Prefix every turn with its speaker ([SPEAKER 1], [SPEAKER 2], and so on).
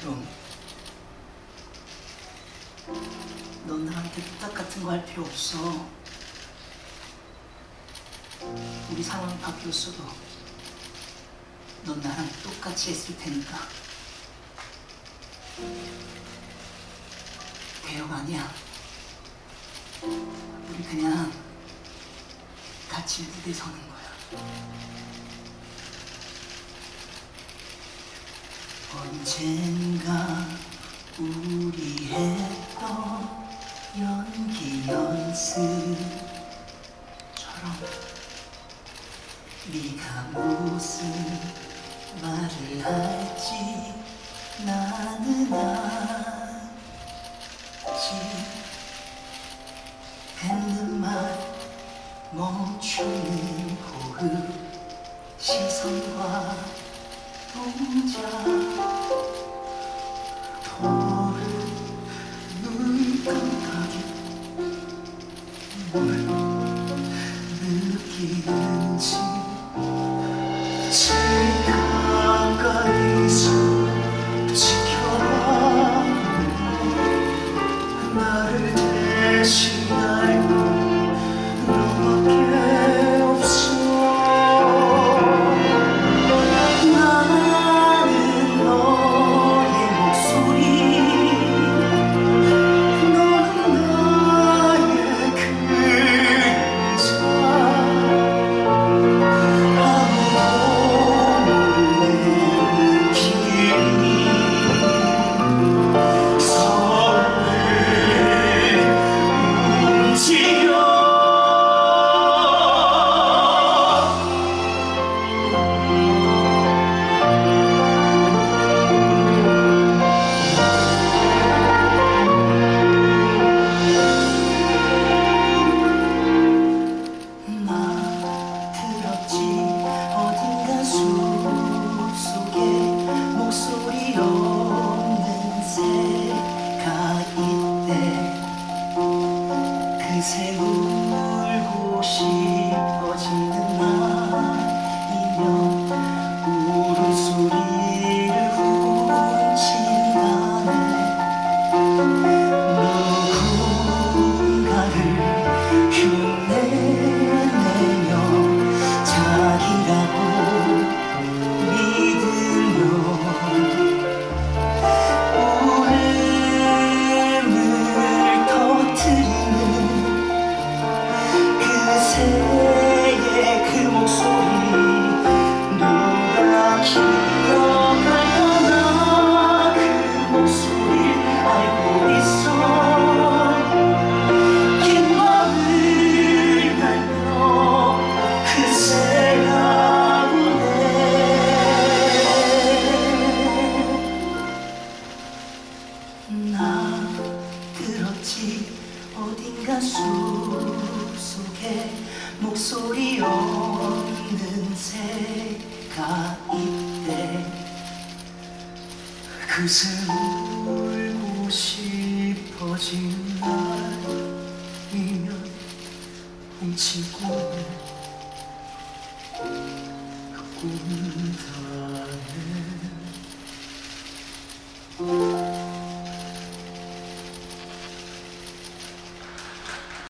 [SPEAKER 1] 드럼. 넌 나한테 부탁 같은 거 할 필요 없어. 우리 상황이 바뀌었어도 넌 나랑 똑같이 했을 테니까. 대역 아니야. 우리 그냥 같이 무대 서는 거야. 언젠가 우리 했던 연기 연습처럼 네가 무슨 말을 할지 나는 알지. 뱉는 말 멈추는 호흡 시선과 동작 지켜봐 나를 대신 알 그새 목소리 없는 새가 있대. 그새 울고 싶어진 날이면 꿈을 꾼다